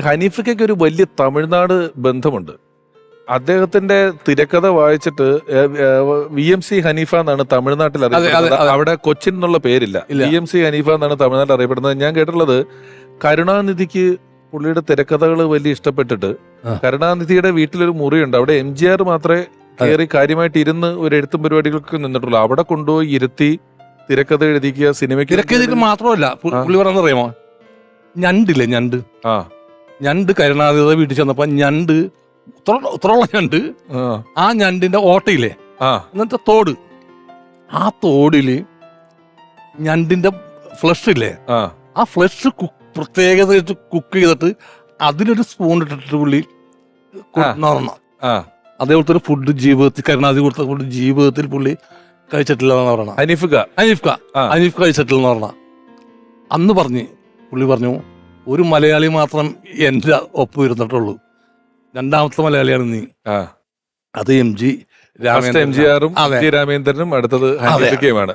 ഹനീഫയ്ക്കൊക്കെ ഒരു വലിയ തമിഴ്നാട് ബന്ധമുണ്ട്. അദ്ദേഹത്തിന്റെ തിരക്കഥ വായിച്ചിട്ട് വി എം സി ഹനീഫ എന്നാണ് തമിഴ്നാട്ടിൽ അറിയപ്പെടുന്നത്. അവിടെ കൊച്ചിൻ എന്നുള്ള പേരില്ല. വി എം സി ഹനീഫ എന്നാണ് തമിഴ്നാട്ടിൽ അറിയപ്പെടുന്നത്. ഞാൻ കേട്ടിട്ടുള്ളത് കരുണാനിധിക്ക് പുള്ളിയുടെ തിരക്കഥകൾ വലിയ ഇഷ്ടപ്പെട്ടിട്ട് കരുണാനിധിയുടെ വീട്ടിലൊരു മുറിയുണ്ട്. അവിടെ എം ജി ആർ മാത്രമേ കയറി കാര്യമായിട്ട് ഇരുന്ന് ഒരു എഴുത്തും പരിപാടികൾക്ക് നിന്നിട്ടുള്ളൂ. അവിടെ കൊണ്ടുപോയി ഇരുത്തി തിരക്കഥ എഴുതിക്കുക സിനിമയ്ക്ക് മാത്രമല്ല. പുള്ളി പറഞ്ഞറിയാമോ ഞണ്ടില്ലേ ഞണ്ട്. ആ. ഞണ്ട് കരുണാധിത വീട്ടിൽ ചെന്നപ്പോ ഞണ്ട് ഉത്രള്ള ഞണ്ട് ആ, ഞണ്ടിന്റെ ഓട്ടയില്ലേ? എന്നിട്ട് തോട്. ആ തോടിൽ ഞണ്ടിന്റെ ഫ്ലഷ് ഇല്ലേ? ആ. ഫ്ലഷ് പ്രത്യേകത കുക്ക് ചെയ്തിട്ട് അതിലൊരു സ്പൂൺ ഇട്ടിട്ട് പുള്ളി ആ. അതേപോലത്തെ ഒരു ഫുഡ് ജീവിതത്തിൽ കരുണാധി കൊടുത്ത ഫുഡ് ജീവിതത്തിൽ പുള്ളി കഴിച്ചിട്ടില്ല എന്ന് പറയണം അനീഫ് ഖാ അനീഫ് ഖാ കഴിച്ചിട്ടില്ല എന്ന് പറഞ്ഞ. അന്ന് പറഞ്ഞ് പുള്ളി പറഞ്ഞു ഒരു മലയാളി മാത്രം എന്റെ ഒപ്പം ഇരുന്നിട്ടുള്ളൂ. രണ്ടാമത്തെ മലയാളിയാണ് നീ. ആ. അത് M G Ramendran. M G ആറും രാമേന്ദ്രനും അടുത്തത് ഹനീഫിക്കയുമാണ്